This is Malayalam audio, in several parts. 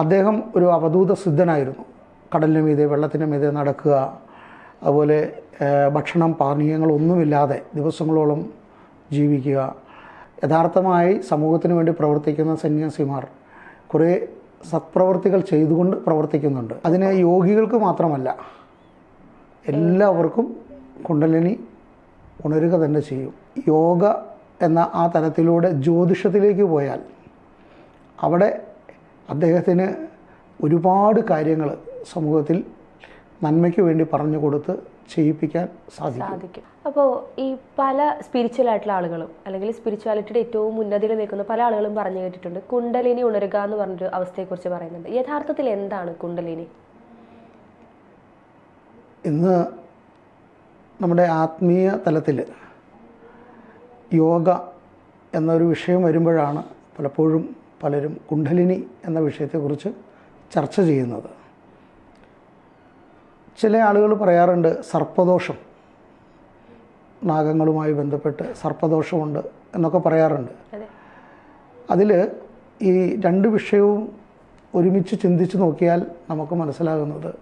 അദ്ദേഹം ഒരു അവധൂത സിദ്ധനായിരുന്നു. കടലിന് മീതെ വെള്ളത്തിന് മീതെ നടക്കുക അതുപോലെ ഭക്ഷണം പാനീയങ്ങളൊന്നുമില്ലാതെ ദിവസങ്ങളോളം ജീവിക്കുക. യഥാർത്ഥമായി സമൂഹത്തിന് വേണ്ടി പ്രവർത്തിക്കുന്ന സന്യാസിമാർ കുറേ സത്പ്രവർത്തികൾ ചെയ്തുകൊണ്ട് പ്രവർത്തിക്കുന്നുണ്ട്. അതിനെ യോഗികൾക്ക് മാത്രമല്ല എല്ലാവർക്കും കുണ്ടലിനി ഉണരുക തന്നെ ചെയ്യും. യോഗ എന്ന ആ തലത്തിലൂടെ ജ്യോതിഷത്തിലേക്ക് പോയാൽ അവിടെ അദ്ദേഹത്തിന് ഒരുപാട് കാര്യങ്ങൾ സമൂഹത്തിൽ നന്മയ്ക്ക് വേണ്ടി പറഞ്ഞു കൊടുത്ത് ചെയ്യിപ്പിക്കാൻ സാധിക്കും. അപ്പോൾ ഈ പല സ്പിരിച്വൽ ആയിട്ടുള്ള ആളുകളും അല്ലെങ്കിൽ സ്പിരിച്വാലിറ്റിയുടെ ഏറ്റവും ഉന്നതിയിൽ നിൽക്കുന്ന പല ആളുകളും പറഞ്ഞു കേട്ടിട്ടുണ്ട്. കുണ്ടലിനി ഉണരുക എന്ന് പറഞ്ഞൊരു അവസ്ഥയെക്കുറിച്ച് പറയുന്നുണ്ട്. യഥാർത്ഥത്തിൽ എന്താണ് കുണ്ടലിനി? ഇന്ന് നമ്മുടെ ആത്മീയ തലത്തിൽ യോഗ എന്നൊരു വിഷയം വരുമ്പോഴാണ് പലപ്പോഴും പലരും കുണ്ഡലിനി എന്ന വിഷയത്തെക്കുറിച്ച് ചർച്ച ചെയ്യുന്നത്. ചില ആളുകൾ പറയാറുണ്ട് സർപ്പദോഷം. നാഗങ്ങളുമായി ബന്ധപ്പെട്ട് സർപ്പദോഷമുണ്ട് എന്നൊക്കെ പറയാറുണ്ട്. അതെ. അതിൽ ഈ രണ്ട് വിഷയവും ഒരുമിച്ച് ചിന്തിച്ച് നോക്കിയാൽ നമുക്ക് മനസ്സിലാകുന്നത്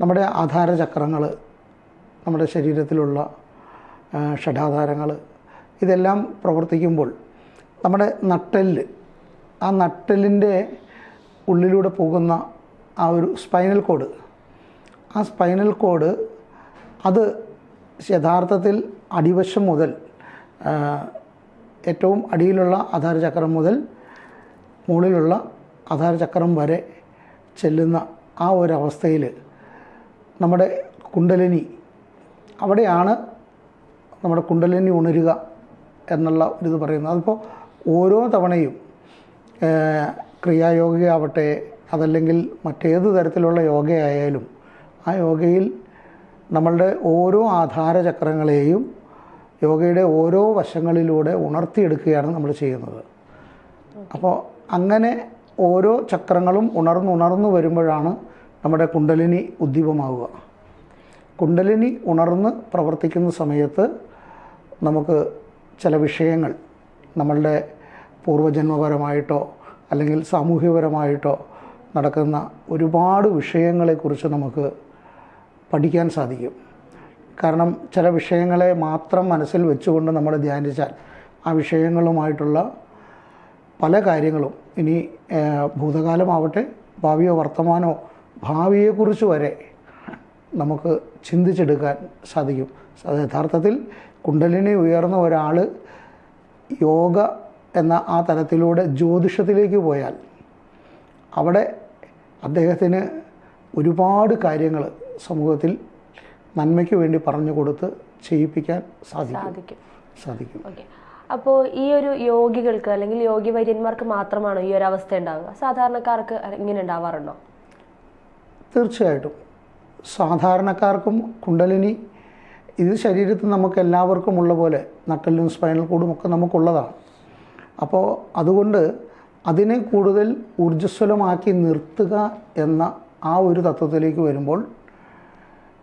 നമ്മുടെ ആധാരചക്രങ്ങൾ നമ്മുടെ ശരീരത്തിലുള്ള ഷഡാധാരങ്ങൾ ഇതെല്ലാം പ്രവർത്തിക്കുമ്പോൾ നമ്മുടെ നട്ടെല്ല് ആ നട്ടലിന്റെ ഉള്ളിലൂടെ പോകുന്ന ആ ഒരു സ്പൈനൽ കോഡ്. ആ സ്പൈനൽ കോഡ് അത് യഥാർത്ഥത്തിൽ അടിവശം മുതൽ ഏറ്റവും അടിയിലുള്ള ആധാരചക്രം മുതൽ മുകളിലുള്ള ആധാരചക്രം വരെ ചെല്ലുന്ന ആ ഒരവസ്ഥയിൽ നമ്മുടെ കുണ്ടലിനി അവിടെയാണ് നമ്മുടെ കുണ്ടലിനി ഉണരുക എന്നുള്ള ഒരിത് പറയുന്നത്. അതിപ്പോൾ ഓരോ തവണയും ക്രിയായോഗയാവട്ടെ അതല്ലെങ്കിൽ മറ്റേത് തരത്തിലുള്ള യോഗയായാലും ആ യോഗയിൽ നമ്മളുടെ ഓരോ ആധാരചക്രങ്ങളെയും യോഗയുടെ ഓരോ വശങ്ങളിലൂടെ ഉണർത്തിയെടുക്കുകയാണ് നമ്മൾ ചെയ്യുന്നത്. അപ്പോൾ അങ്ങനെ ഓരോ ചക്രങ്ങളും ഉണർന്നുണർന്നു വരുമ്പോഴാണ് നമ്മുടെ കുണ്ടലിനി ഉദ്ദീപമാവുക. കുണ്ടലിനി ഉണർന്ന് പ്രവർത്തിക്കുന്ന സമയത്ത് നമുക്ക് ചില വിഷയങ്ങൾ നമ്മളുടെ പൂർവജന്മപരമായിട്ടോ അല്ലെങ്കിൽ സാമൂഹ്യപരമായിട്ടോ നടക്കുന്ന ഒരുപാട് വിഷയങ്ങളെക്കുറിച്ച് നമുക്ക് പഠിക്കാൻ സാധിക്കും. കാരണം ചില വിഷയങ്ങളെ മാത്രം മനസ്സിൽ വെച്ചുകൊണ്ട് നമ്മൾ ധ്യാനിച്ചാൽ ആ വിഷയങ്ങളുമായിട്ടുള്ള പല കാര്യങ്ങളും ഇനി ഭൂതകാലമാവട്ടെ ഭാവിയോ വർത്തമാനോ ഭാവിയെക്കുറിച്ച് വരെ നമുക്ക് ചിന്തിച്ചെടുക്കാൻ സാധിക്കും. യഥാർത്ഥത്തിൽ കുണ്ടലിനി ഉയർന്ന ഒരാൾ യോഗ എന്ന ആ തലത്തിലൂടെ ജ്യോതിഷത്തിലേക്ക് പോയാൽ അവിടെ അദ്ദേഹത്തിന് ഒരുപാട് കാര്യങ്ങൾ സമൂഹത്തിൽ നന്മയ്ക്ക് വേണ്ടി പറഞ്ഞു കൊടുത്ത് ചെയ്യിപ്പിക്കാൻ സാധിക്കും. സാധിക്കും. അപ്പോൾ ഈ ഒരു യോഗികൾക്ക് അല്ലെങ്കിൽ യോഗി വര്യന്മാർക്ക് മാത്രമാണോ ഈ ഒരു അവസ്ഥ ഉണ്ടാവുക? സാധാരണക്കാർക്ക് ഇങ്ങനെ ഉണ്ടാവാറുണ്ടോ? തീർച്ചയായിട്ടും. സാധാരണക്കാർക്കും കുണ്ടലിനി ഇത് ശരീരത്തിൽ നമുക്ക് എല്ലാവർക്കും ഉള്ള പോലെ നട്ടലും സ്പൈനൽ കോഡും ഒക്കെ നമുക്കുള്ളതാണ്. അപ്പോൾ അതുകൊണ്ട് അതിനെ കൂടുതൽ ഊർജസ്വലമാക്കി നിർത്തുക എന്ന ആ ഒരു തത്വത്തിലേക്ക് വരുമ്പോൾ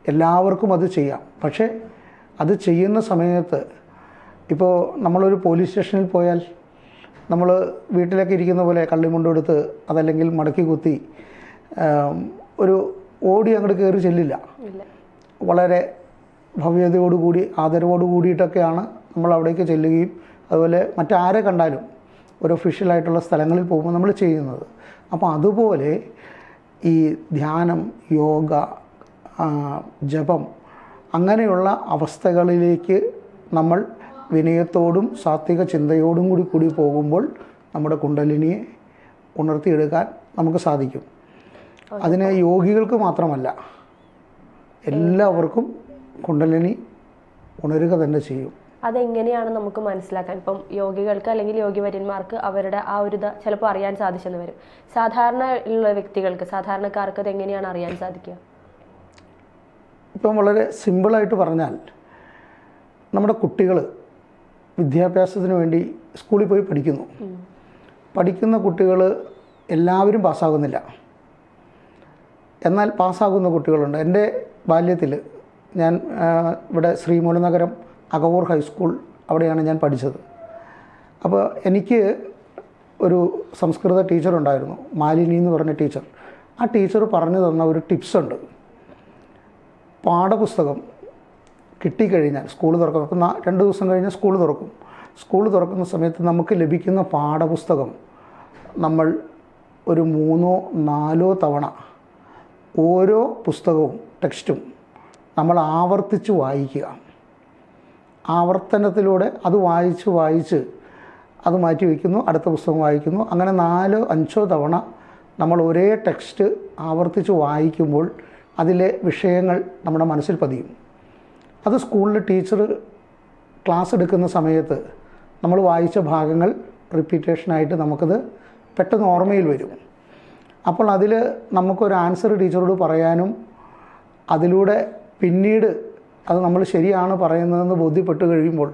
എല്ലാവർക്കും അത് ചെയ്യാം. പക്ഷേ അത് ചെയ്യുന്ന സമയത്ത് ഇപ്പോൾ നമ്മളൊരു പോലീസ് സ്റ്റേഷനിൽ പോയാൽ നമ്മൾ വീട്ടിലൊക്കെ ഇരിക്കുന്ന പോലെ കള്ളിമുണ്ടെടുത്ത് അതല്ലെങ്കിൽ മടക്കി കുത്തി ഒരു ഓടി അങ്ങോട്ട് കയറി ചെല്ലില്ല. വളരെ ഭവ്യതയോടുകൂടി ആദരവോട് കൂടിയിട്ടൊക്കെയാണ് നമ്മൾ അവിടേക്ക് ചെല്ലുകയും അതുപോലെ മറ്റാരെ കണ്ടാലും ഒരു ഒഫീഷ്യലായിട്ടുള്ള സ്ഥലങ്ങളിൽ പോകുമ്പോൾ നമ്മൾ ചെയ്യുന്നത്. അപ്പോൾ അതുപോലെ ഈ ധ്യാനം യോഗ ജപം അങ്ങനെയുള്ള അവസ്ഥകളിലേക്ക് നമ്മൾ വിനയത്തോടും സാത്വിക ചിന്തയോടും കൂടി കൂടി പോകുമ്പോൾ നമ്മുടെ കുണ്ടലിനിയെ ഉണർത്തിയെടുക്കാൻ നമുക്ക് സാധിക്കും. അതിന് യോഗികൾക്ക് മാത്രമല്ല എല്ലാവർക്കും കുണ്ടലിനി ഉണരുക തന്നെ ചെയ്യും. അതെങ്ങനെയാണ് നമുക്ക് മനസ്സിലാക്കാൻ? ഇപ്പം യോഗികൾക്ക് അല്ലെങ്കിൽ യോഗിവര്യന്മാർക്ക് അവരുടെ ആ ഒരു ഇത് ചിലപ്പോൾ അറിയാൻ സാധിച്ചെന്ന് വരും. സാധാരണ ഉള്ള വ്യക്തികൾക്ക് സാധാരണക്കാർക്ക് അത് എങ്ങനെയാണ് അറിയാൻ സാധിക്കുക? ഇപ്പം വളരെ സിമ്പിളായിട്ട് പറഞ്ഞാൽ നമ്മുടെ കുട്ടികൾ വിദ്യാഭ്യാസത്തിന് വേണ്ടി സ്കൂളിൽ പോയി പഠിക്കുന്നു. പഠിക്കുന്ന കുട്ടികൾ എല്ലാവരും പാസ്സാകുന്നില്ല. എന്നാൽ പാസ്സാകുന്ന കുട്ടികളുണ്ട്. എന്റെ ബാല്യത്തിൽ ഞാൻ ഇവിടെ ശ്രീമൂലനഗരം അകവൂർ ഹൈസ്കൂൾ അവിടെയാണ് ഞാൻ പഠിച്ചത്. അപ്പോൾ എനിക്ക് ഒരു സംസ്കൃത ടീച്ചർ ഉണ്ടായിരുന്നു മാലിനി എന്ന് പറഞ്ഞ ടീച്ചർ. ആ ടീച്ചർ പറഞ്ഞു തന്ന ഒരു ടിപ്സ് ഉണ്ട്. പാഠപുസ്തകം കിട്ടിക്കഴിഞ്ഞാൽ സ്കൂൾ തുറക്കും. രണ്ട് ദിവസം കഴിഞ്ഞാൽ സ്കൂൾ തുറക്കും. സ്കൂൾ തുറക്കുന്ന സമയത്ത് നമുക്ക് ലഭിക്കുന്ന പാഠപുസ്തകം നമ്മൾ ഒരു മൂന്നോ നാലോ തവണ ഓരോ പുസ്തകവും ടെക്സ്റ്റും നമ്മൾ ആവർത്തിച്ച് വായിക്കുക. ആവർത്തനത്തിലൂടെ അത് വായിച്ച് വായിച്ച് അത് മാറ്റി വയ്ക്കുന്നു അടുത്ത പുസ്തകം വായിക്കുന്നു. അങ്ങനെ നാലോ അഞ്ചോ തവണ നമ്മൾ ഒരേ ടെക്സ്റ്റ് ആവർത്തിച്ച് വായിക്കുമ്പോൾ അതിലെ വിഷയങ്ങൾ നമ്മുടെ മനസ്സിൽ പതിയും. അത് സ്കൂളിൽ ടീച്ചർ ക്ലാസ് എടുക്കുന്ന സമയത്ത് നമ്മൾ വായിച്ച ഭാഗങ്ങൾ റിപ്പീറ്റേഷനായിട്ട് നമുക്കത് പെട്ടെന്ന് ഓർമ്മയിൽ വരും. അപ്പോൾ അതിൽ നമുക്കൊരു ആൻസർ ടീച്ചറോട് പറയാനും അതിലൂടെ പിന്നീട് അത് നമ്മൾ ശരിയാണ് പറയുന്നതെന്ന് ബോധ്യപ്പെട്ട് കഴിയുമ്പോൾ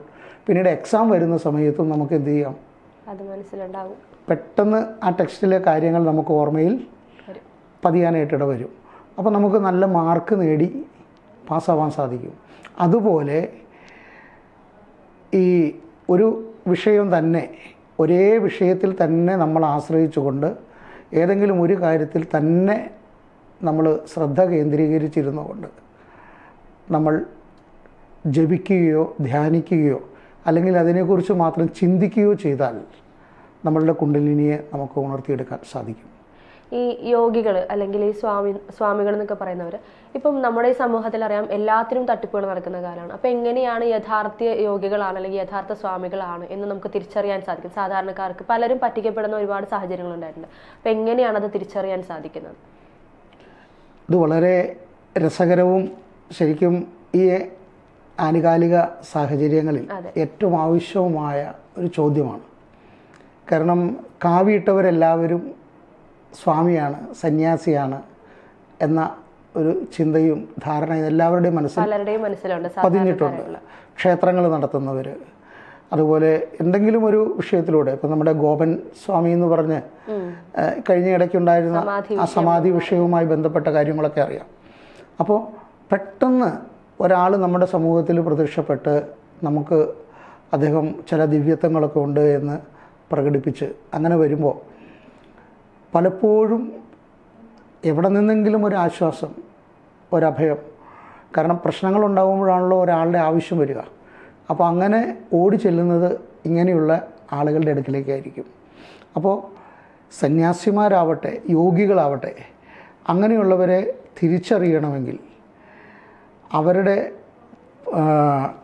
പിന്നീട് എക്സാം വരുന്ന സമയത്തും നമുക്ക് എന്ത് ചെയ്യാം? അത് മനസ്സിലുണ്ടാകും പെട്ടെന്ന് ആ ടെക്സ്റ്റിലെ കാര്യങ്ങൾ നമുക്ക് ഓർമ്മയിൽ പതിയാനായിട്ടിട വരും. അപ്പോൾ നമുക്ക് നല്ല മാർക്ക് നേടി പാസ്സാവാൻ സാധിക്കും. അതുപോലെ ഈ ഒരു വിഷയം തന്നെ ഒരേ വിഷയത്തിൽ തന്നെ നമ്മൾ ആശ്രയിച്ചുകൊണ്ട് ഏതെങ്കിലും ഒരു കാര്യത്തിൽ തന്നെ നമ്മൾ ശ്രദ്ധ കേന്ദ്രീകരിച്ചിരുന്നു കൊണ്ട് നമ്മൾ ജപിക്കുകയോ ധ്യാനിക്കുകയോ അല്ലെങ്കിൽ അതിനെക്കുറിച്ച് മാത്രം ചിന്തിക്കുകയോ ചെയ്താൽ നമ്മളുടെ കുണ്ടലിനിയെ നമുക്ക് ഉണർത്തിയെടുക്കാൻ സാധിക്കും. ഈ യോഗികൾ അല്ലെങ്കിൽ ഈ സ്വാമി സ്വാമികൾ എന്നൊക്കെ പറയുന്നവർ ഇപ്പം നമ്മുടെ ഈ സമൂഹത്തിൽ അറിയാം എല്ലാത്തിനും തട്ടിപ്പുകൾ നടക്കുന്ന കാലമാണ്. അപ്പം എങ്ങനെയാണ് യഥാർത്ഥ യോഗികളാണ് അല്ലെങ്കിൽ യഥാർത്ഥ സ്വാമികളാണ് എന്ന് നമുക്ക് തിരിച്ചറിയാൻ സാധിക്കും. സാധാരണക്കാർക്ക് പലരും പറ്റിക്കപ്പെടുന്ന ഒരുപാട് സാഹചര്യങ്ങൾ ഉണ്ടായിട്ടുണ്ട്. അപ്പം എങ്ങനെയാണ് അത് തിരിച്ചറിയാൻ സാധിക്കുന്നത്? ഇത് വളരെ രസകരവും ശരിക്കും ഈ ആനുകാലിക സാഹചര്യങ്ങളിൽ ഏറ്റവും ആവശ്യവുമായ ഒരു ചോദ്യമാണ്. കാരണം കാവിയിട്ടവരെല്ലാവരും സ്വാമിയാണ് സന്യാസിയാണ് എന്ന ഒരു ചിന്തയും ധാരണയും എല്ലാവരുടെയും മനസ്സിൽ മനസ്സിലുണ്ട് പതിഞ്ഞിട്ടുണ്ട്. ക്ഷേത്രങ്ങൾ നടത്തുന്നവർ അതുപോലെ എന്തെങ്കിലും ഒരു വിഷയത്തിലൂടെ ഇപ്പം നമ്മുടെ ഗോപൻ സ്വാമി എന്ന് പറഞ്ഞ് കഴിഞ്ഞ ഇടയ്ക്കുണ്ടായിരുന്ന ഉണ്ടായിരുന്ന ആ സമാധി വിഷയവുമായി ബന്ധപ്പെട്ട കാര്യങ്ങളൊക്കെ അറിയാം. അപ്പോൾ പെട്ടെന്ന് ഒരാൾ നമ്മുടെ സമൂഹത്തിൽ പ്രത്യക്ഷപ്പെട്ട് നമുക്ക് അദ്ദേഹം ചില ദിവ്യത്വങ്ങളൊക്കെ ഉണ്ട് എന്ന് പ്രകടിപ്പിച്ച് അങ്ങനെ വരുമ്പോൾ പലപ്പോഴും എവിടെ നിന്നെങ്കിലും ഒരു ആശ്വാസം ഒരഭയം കാരണം പ്രശ്നങ്ങൾ ഉണ്ടാകുമ്പോഴാണല്ലോ ഒരാളുടെ ആവശ്യം വരിക. അപ്പോൾ അങ്ങനെ ഓടി ചെല്ലുന്നത് ഇങ്ങനെയുള്ള ആളുകളുടെ അടുക്കിലേക്കായിരിക്കും അപ്പോൾ സന്യാസിമാരാവട്ടെ യോഗികളാവട്ടെ അങ്ങനെയുള്ളവരെ തിരിച്ചറിയണമെങ്കിൽ അവരുടെ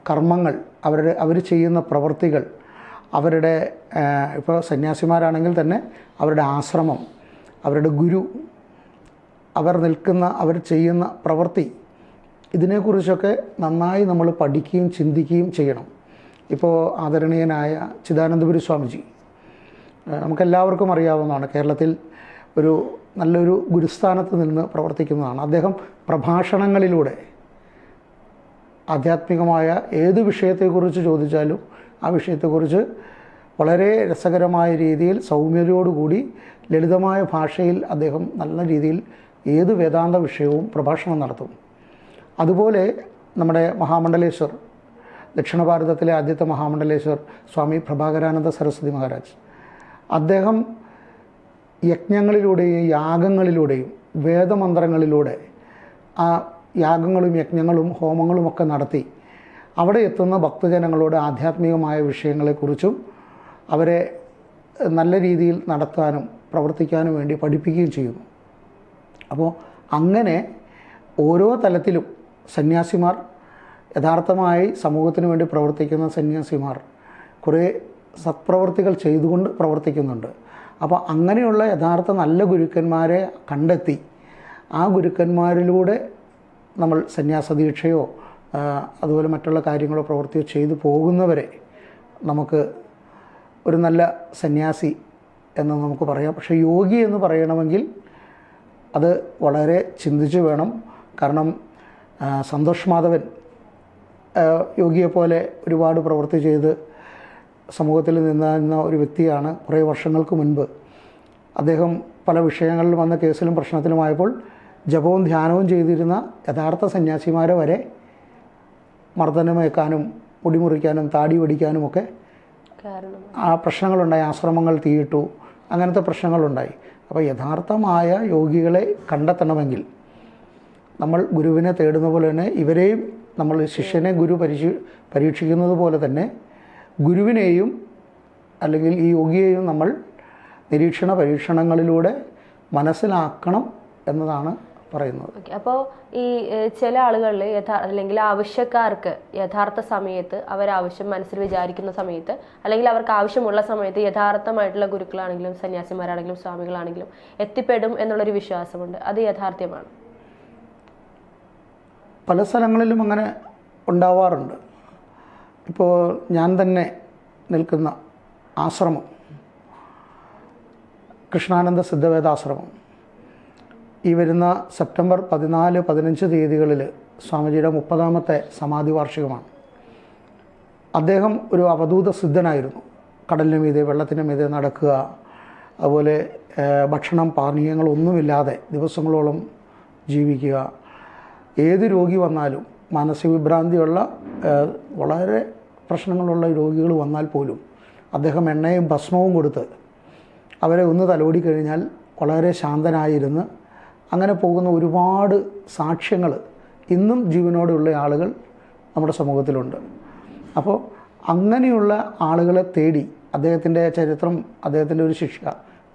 കർമ്മങ്ങൾ അവരുടെ അവർ ചെയ്യുന്ന പ്രവൃത്തികൾ അവരുടെ ഇപ്പോൾ സന്യാസിമാരാണെങ്കിൽ തന്നെ അവരുടെ ആശ്രമം അവരുടെ ഗുരു അവർ നിൽക്കുന്ന അവർ ചെയ്യുന്ന പ്രവൃത്തി ഇതിനെക്കുറിച്ചൊക്കെ നന്നായി നമ്മൾ പഠിക്കുകയും ചിന്തിക്കുകയും ചെയ്യണം. ഇപ്പോൾ ആദരണീയനായ ചിദാനന്ദപുരി സ്വാമിജി നമുക്കെല്ലാവർക്കും അറിയാവുന്നതാണ് കേരളത്തിൽ ഒരു നല്ലൊരു ഗുരുസ്ഥാനത്ത് നിന്ന് പ്രവർത്തിക്കുന്നതാണ്. അദ്ദേഹം പ്രഭാഷണങ്ങളിലൂടെ ആധ്യാത്മികമായ ഏത് വിഷയത്തെക്കുറിച്ച് ചോദിച്ചാലും ആ വിഷയത്തെക്കുറിച്ച് വളരെ രസകരമായ രീതിയിൽ സൗമ്യതയോടുകൂടി ലളിതമായ ഭാഷയിൽ അദ്ദേഹം നല്ല രീതിയിൽ ഏത് വേദാന്ത വിഷയവും പ്രഭാഷണം നടത്തും. അതുപോലെ നമ്മുടെ മഹാമണ്ഡലേശ്വർ ദക്ഷിണ ഭാരതത്തിലെ ആദ്യത്തെ മഹാമണ്ഡലേശ്വർ സ്വാമി പ്രഭാകരാനന്ദ സരസ്വതി മഹാരാജ്. അദ്ദേഹം യജ്ഞങ്ങളിലൂടെയും യാഗങ്ങളിലൂടെയും വേദമന്ത്രങ്ങളിലൂടെ ആ യാഗങ്ങളും യജ്ഞങ്ങളും ഹോമങ്ങളുമൊക്കെ നടത്തി അവിടെ എത്തുന്ന ഭക്തജനങ്ങളോട് ആധ്യാത്മികമായ വിഷയങ്ങളെക്കുറിച്ചും അവരെ നല്ല രീതിയിൽ നടത്താനും പ്രവർത്തിക്കാനും വേണ്ടി പഠിപ്പിക്കുകയും ചെയ്യുന്നു. അപ്പോൾ അങ്ങനെ ഓരോ തലത്തിലും സന്യാസിമാർ യഥാർത്ഥമായി സമൂഹത്തിന് വേണ്ടി പ്രവർത്തിക്കുന്ന സന്യാസിമാർ കുറേ സത്പ്രവർത്തികൾ ചെയ്തുകൊണ്ട് പ്രവർത്തിക്കുന്നുണ്ട്. അപ്പോൾ അങ്ങനെയുള്ള യഥാർത്ഥ നല്ല ഗുരുക്കന്മാരെ കണ്ടെത്തി ആ ഗുരുക്കന്മാരിലൂടെ നമ്മൾ സന്യാസ ദീക്ഷയോ അതുപോലെ മറ്റുള്ള കാര്യങ്ങളോ പ്രവൃത്തിയോ ചെയ്തു പോകുന്നവരെ നമുക്ക് ഒരു നല്ല സന്യാസി എന്ന് നമുക്ക് പറയാം. പക്ഷേ യോഗി എന്ന് പറയണമെങ്കിൽ അത് വളരെ ചിന്തിച്ച് വേണം. കാരണം സന്തോഷ് മാധവൻ യോഗിയെപ്പോലെ ഒരുപാട് പ്രവൃത്തി ചെയ്ത് സമൂഹത്തിൽ നിന്ന ഒരു വ്യക്തിയാണ് കുറേ വർഷങ്ങൾക്ക് മുൻപ്. അദ്ദേഹം പല വിഷയങ്ങളിലും വന്ന കേസിലും പ്രശ്നത്തിലുമായപ്പോൾ ജപവും ധ്യാനവും ചെയ്തിരുന്ന യഥാർത്ഥ സന്യാസിമാരെ വരെ മർദ്ദനമേക്കാനും മുടിമുറിക്കാനും താടി പിടിക്കാനും ഒക്കെ കാരണം. ആ പ്രശ്നങ്ങളുണ്ടായി ആശ്രമങ്ങൾ തീയിട്ടു അങ്ങനത്തെ പ്രശ്നങ്ങളുണ്ടായി. അപ്പോൾ യഥാർത്ഥമായ യോഗികളെ കണ്ടെത്തണമെങ്കിൽ നമ്മൾ ഗുരുവിനെ തേടുന്ന പോലെ തന്നെ ഇവരെയും നമ്മൾ ശിഷ്യനെ ഗുരു പരിശീ പരീക്ഷിക്കുന്നത് പോലെ തന്നെ ഗുരുവിനെയും അല്ലെങ്കിൽ ഈ യോഗിയെയും നമ്മൾ നിരീക്ഷണ പരീക്ഷണങ്ങളിലൂടെ മനസ്സിലാക്കണം എന്നതാണ് പറയുന്നത്. ഓക്കെ അപ്പോൾ ഈ ചില ആളുകളിൽ യഥാർത്ഥ അല്ലെങ്കിൽ ആവശ്യക്കാർക്ക് യഥാർത്ഥ സമയത്ത് അവർ ആവശ്യം മനസ്സിൽ വിചാരിക്കുന്ന സമയത്ത് അല്ലെങ്കിൽ അവർക്ക് ആവശ്യമുള്ള സമയത്ത് യഥാർത്ഥമായിട്ടുള്ള ഗുരുക്കളാണെങ്കിലും സന്യാസിമാരാണെങ്കിലും സ്വാമികളാണെങ്കിലും എത്തിപ്പെടും എന്നുള്ളൊരു വിശ്വാസമുണ്ട്. അത് യാഥാർത്ഥ്യമാണ്. പല സ്ഥലങ്ങളിലും അങ്ങനെ ഉണ്ടാവാറുണ്ട്. ഇപ്പോൾ ഞാൻ തന്നെ നിൽക്കുന്ന ആശ്രമം കൃഷ്ണാനന്ദ സിദ്ധവേദാശ്രമം ഈ വരുന്ന സെപ്റ്റംബർ പതിനാല് പതിനഞ്ച് തീയതികളിൽ സ്വാമിജിയുടെ മുപ്പതാമത്തെ സമാധി വാർഷികമാണ്. അദ്ദേഹം ഒരു അവധൂത സിദ്ധനായിരുന്നു. കടലിന് മീതെ വെള്ളത്തിന് മീതെ നടക്കുക അതുപോലെ ഭക്ഷണം പാനീയങ്ങളൊന്നുമില്ലാതെ ദിവസങ്ങളോളം ജീവിക്കുക. ഏത് രോഗി വന്നാലും മാനസിക വിഭ്രാന്തിയുള്ള വളരെ പ്രശ്നങ്ങളുള്ള രോഗികൾ വന്നാൽ പോലും അദ്ദേഹം എണ്ണയും ഭസ്മവും കൊടുത്ത് അവരെ ഒന്ന് തലോടി കഴിഞ്ഞാൽ വളരെ ശാന്തനായിരുന്ന് അങ്ങനെ പോകുന്ന ഒരുപാട് സാക്ഷ്യങ്ങൾ ഇന്നും ജീവനോടെയുള്ള ആളുകൾ നമ്മുടെ സമൂഹത്തിലുണ്ട്. അപ്പോൾ അങ്ങനെയുള്ള ആളുകളെ തേടി അദ്ദേഹത്തിന്റെ ചരിത്രം അദ്ദേഹത്തിന്റെ ഒരു ശിക്ഷ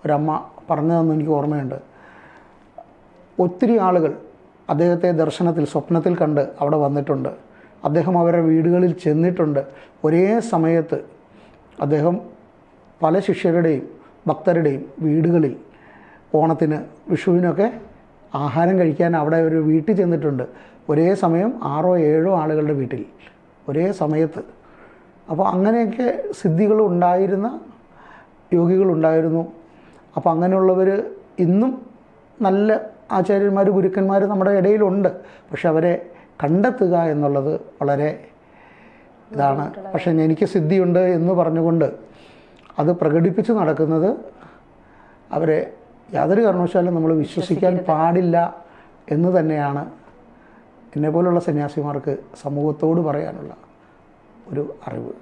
ഒരമ്മ പറഞ്ഞതെന്ന് എനിക്ക് ഓർമ്മയുണ്ട്. ഒത്തിരി ആളുകൾ അദ്ദേഹത്തെ ദർശനത്തിൽ സ്വപ്നത്തിൽ കണ്ട് അവിടെ വന്നിട്ടുണ്ട്. അദ്ദേഹം അവരുടെ വീടുകളിൽ ചെന്നിട്ടുണ്ട്. ഒരേ സമയത്ത് അദ്ദേഹം പല ശിഷ്യരുടെയും ഭക്തരുടെയും വീടുകളിൽ ഓണത്തിന് വിഷുവിനൊക്കെ ആഹാരം കഴിക്കാൻ അവിടെ ഒരു വീട്ടിൽ ചെന്നിട്ടുണ്ട്. ഒരേ സമയം ആറോ ഏഴോ ആളുകളുടെ വീട്ടിൽ. ഒരേ സമയത്ത്. അപ്പോൾ അങ്ങനെയൊക്കെ സിദ്ധികൾ ഉണ്ടായിരുന്ന യോഗികളുണ്ടായിരുന്നു അപ്പോൾ അങ്ങനെയുള്ളവർ ഇന്നും നല്ല ആചാര്യന്മാർ ഗുരുക്കന്മാർ നമ്മുടെ ഇടയിലുണ്ട്. പക്ഷെ അവരെ കണ്ടെത്തുക എന്നുള്ളത് വളരെ ഇതാണ്. പക്ഷെ എനിക്ക് സിദ്ധിയുണ്ട് എന്ന് പറഞ്ഞുകൊണ്ട് അത് പ്രകടിപ്പിച്ച് നടക്കുന്നത് അവരെ യാതൊരു കാരണവശാലും നമ്മൾ വിശ്വസിക്കാൻ പാടില്ല എന്ന് തന്നെയാണ് എന്നെപ്പോലുള്ള സന്യാസിമാർക്ക് സമൂഹത്തോട് പറയാനുള്ള ഒരു അറിവ്.